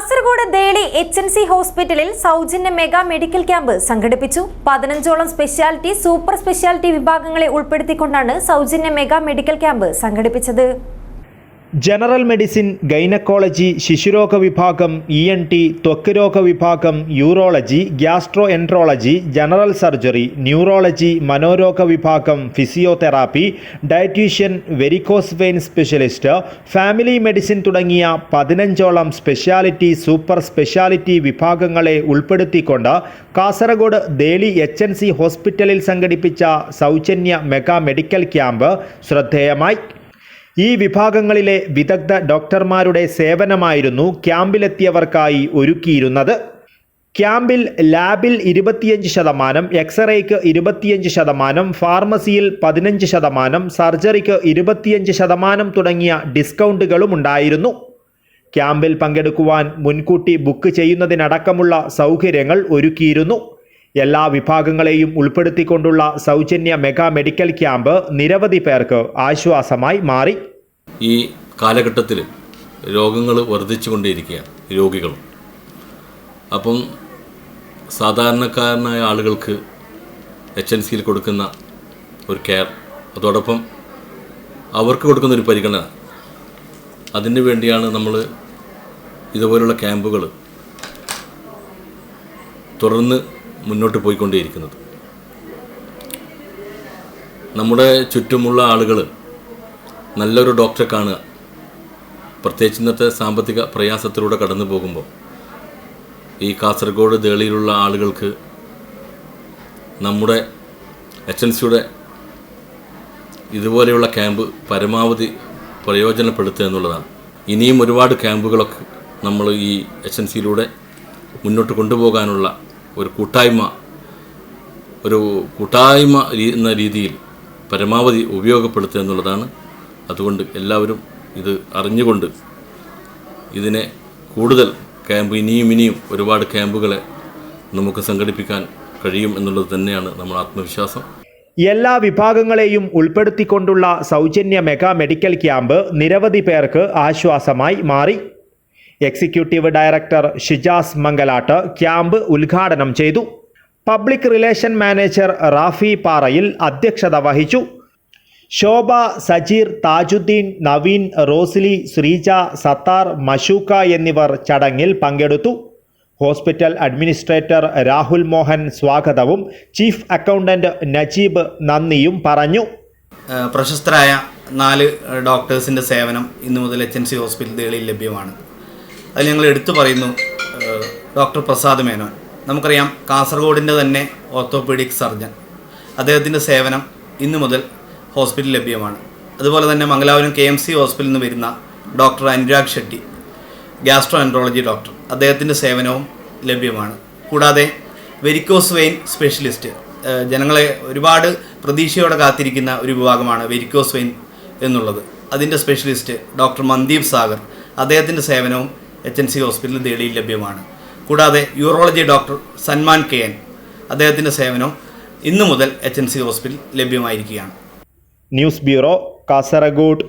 Kasaragod Deli H N C ഹോസ്പിറ്റലിൽ സൗജന്യ mega medical camp സംഘടിപ്പിച്ചു. പതിനഞ്ചോളം സ്പെഷ്യാലിറ്റി സൂപ്പർ സ്പെഷ്യാലിറ്റി വിഭാഗങ്ങളെ ഉൾപ്പെടുത്തിക്കൊണ്ടാണ് സൗജന്യ മെഗാ മെഡിക്കൽ ക്യാമ്പ് സംഘടിപ്പിച്ചത്. ജനറൽ മെഡിസിൻ ഗൈനക്കോളജി ശിശുരോഗ വിഭാഗം ഇ എൻ ടി ത്വക്ക് രോഗ വിഭാഗം urology gastroenterology general surgery neurology മനോരോഗ വിഭാഗം physiotherapy dietitian varicose vein specialist family medicine തുടങ്ങിയ പതിനഞ്ചോളം സ്പെഷ്യാലിറ്റി സൂപ്പർ സ്പെഷ്യാലിറ്റി വിഭാഗങ്ങളെ ഉൾപ്പെടുത്തിക്കൊണ്ട് Kasaragod Deli H N C ഹോസ്പിറ്റലിൽ സംഘടിപ്പിച്ച സൗജന്യ മെഗാ മെഡിക്കൽ ക്യാമ്പ് ശ്രദ്ധേയമായി. ഈ വിഭാഗങ്ങളിലെ വിദഗ്ധ ഡോക്ടർമാരുടെ സേവനമായിരുന്നു ക്യാമ്പിലെത്തിയവർക്കായി ഒരുക്കിയിരുന്നത്. ക്യാമ്പിൽ ലാബിൽ ഇരുപത്തിയഞ്ച് ശതമാനം എക്സ്റേക്ക് ഇരുപത്തിയഞ്ച് ശതമാനം ഫാർമസിയിൽ പതിനഞ്ച് ശതമാനം സർജറിക്ക് ഇരുപത്തിയഞ്ച് ശതമാനം തുടങ്ങിയ ഡിസ്കൗണ്ടുകളും ഉണ്ടായിരുന്നു. ക്യാമ്പിൽ പങ്കെടുക്കുവാൻ മുൻകൂട്ടി ബുക്ക് ചെയ്യുന്നതിനടക്കമുള്ള സൗകര്യങ്ങൾ ഒരുക്കിയിരുന്നു. എല്ലാ വിഭാഗങ്ങളെയും ഉൾപ്പെടുത്തിക്കൊണ്ടുള്ള സൗജന്യ മെഗാ മെഡിക്കൽ ക്യാമ്പ് നിരവധി പേർക്ക് ആശ്വാസമായി മാറി. ഈ കാലഘട്ടത്തിൽ രോഗങ്ങൾ വർദ്ധിച്ചുകൊണ്ടേയിരിക്കുകയാണ് രോഗികൾ അപ്പം സാധാരണക്കാരനായ ആളുകൾക്ക് എച്ച് എൻ സിയിൽ കൊടുക്കുന്ന ഒരു കെയർ അതോടൊപ്പം അവർക്ക് കൊടുക്കുന്ന ഒരു പരിഗണന അതിന് വേണ്ടിയാണ് നമ്മൾ ഇതുപോലുള്ള ക്യാമ്പുകൾ തുടർന്ന് മുന്നോട്ട് പോയിക്കൊണ്ടേയിരിക്കുന്നത്. നമ്മുടെ ചുറ്റുമുള്ള ആളുകൾ നല്ലൊരു ഡോക്ടറെ കാണുക പ്രത്യേകിച്ച് ഇന്നത്തെ സാമ്പത്തിക പ്രയാസത്തിലൂടെ കടന്നു പോകുമ്പോൾ ഈ കാസർഗോഡ് ദേളിയിലുള്ള ആളുകൾക്ക് നമ്മുടെ എച്ച് എൻ സിയുടെ ഇതുപോലെയുള്ള ക്യാമ്പ് പരമാവധി പ്രയോജനപ്പെടുത്തുക എന്നുള്ളതാണ്. ഇനിയും ഒരുപാട് ക്യാമ്പുകളൊക്കെ നമ്മൾ ഈ എച്ച് എൻ സിയിലൂടെ മുന്നോട്ട് കൊണ്ടുപോകാനുള്ള ഒരു കൂട്ടായ്മ ഒരു കൂട്ടായ്മ എന്ന രീതിയിൽ പരമാവധി ഉപയോഗപ്പെടുത്തുക എന്നുള്ളതാണ്. അതുകൊണ്ട് എല്ലാവരും ഇത് അറിഞ്ഞുകൊണ്ട് ഇതിനെ കൂടുതൽ ക്യാമ്പ് ഇനിയും ഇനിയും ഒരുപാട് ക്യാമ്പുകളെ നമുക്ക് സംഘടിപ്പിക്കാൻ കഴിയും എന്നുള്ളത് തന്നെയാണ് നമ്മുടെ ആത്മവിശ്വാസം. എല്ലാ വിഭാഗങ്ങളെയും ഉൾപ്പെടുത്തിക്കൊണ്ടുള്ള സൗജന്യ മെഗാ മെഡിക്കൽ ക്യാമ്പ് നിരവധി പേർക്ക് ആശ്വാസമായി മാറി. Executive director Shijas Mangalat camp ഉദ്ഘാടനം ചെയ്തു. പബ്ലിക് റിലേഷൻ മാനേജർ റാഫി പാറയിൽ അധ്യക്ഷത വഹിച്ചു. ശോഭ സജീർ താജുദ്ദീൻ നവീൻ റോസ്ലി ശ്രീജ സത്താർ മഷൂക്ക എന്നിവർ ചടങ്ങിൽ പങ്കെടുത്തു. ഹോസ്പിറ്റൽ അഡ്മിനിസ്ട്രേറ്റർ രാഹുൽ മോഹൻ സ്വാഗതവും ചീഫ് അക്കൗണ്ടന്റ് നജീബ് നന്ദിയും പറഞ്ഞു. പ്രശസ്തരായ നാല് ഡോക്ടേഴ്സിന്റെ സേവനം ഇന്നു മുതൽ എച്ച് എൻ സി ഹോസ്പിറ്റലുകളിൽ ലഭ്യമാണ്. അതിൽ ഞങ്ങൾ എടുത്തു പറയുന്നു ഡോക്ടർ പ്രസാദ് മേനോൻ. നമുക്കറിയാം കാസർഗോഡിന്റെ തന്നെ ഓർത്തോപീഡിക് സർജൻ. അദ്ദേഹത്തിന്റെ സേവനം ഇന്നു മുതൽ ഹോസ്പിറ്റലിൽ ലഭ്യമാണ്. അതുപോലെ തന്നെ മംഗലാപുരം കെ എം സി ഹോസ്പിറ്റലിൽ നിന്ന് വരുന്ന doctor Anurag Shetty gastroenterology doctor. അദ്ദേഹത്തിന്റെ സേവനവും ലഭ്യമാണ്. കൂടാതെ വെരിക്കോസ് വെയിൻ സ്പെഷ്യലിസ്റ്റ് ജനങ്ങളെ ഒരുപാട് പ്രതീക്ഷയോടെ കാത്തിരിക്കുന്ന ഒരു വിഭാഗമാണ് വെരിക്കോസ് വെയിൻ എന്നുള്ളത്. അതിന്റെ സ്പെഷ്യലിസ്റ്റ് ഡോക്ടർ മന്ദീപ് സാഗർ. അദ്ദേഹത്തിന്റെ സേവനവും എച്ച് എൻ സി ദേളിയിൽ ലഭ്യമാണ്. കൂടാതെ urology doctor Sanman K N അദ്ദേഹത്തിന്റെ സേവനവും ഇന്നു മുതൽ H N C hospital ലഭ്യമായിരിക്കുകയാണ്. News bureau Kasaragod.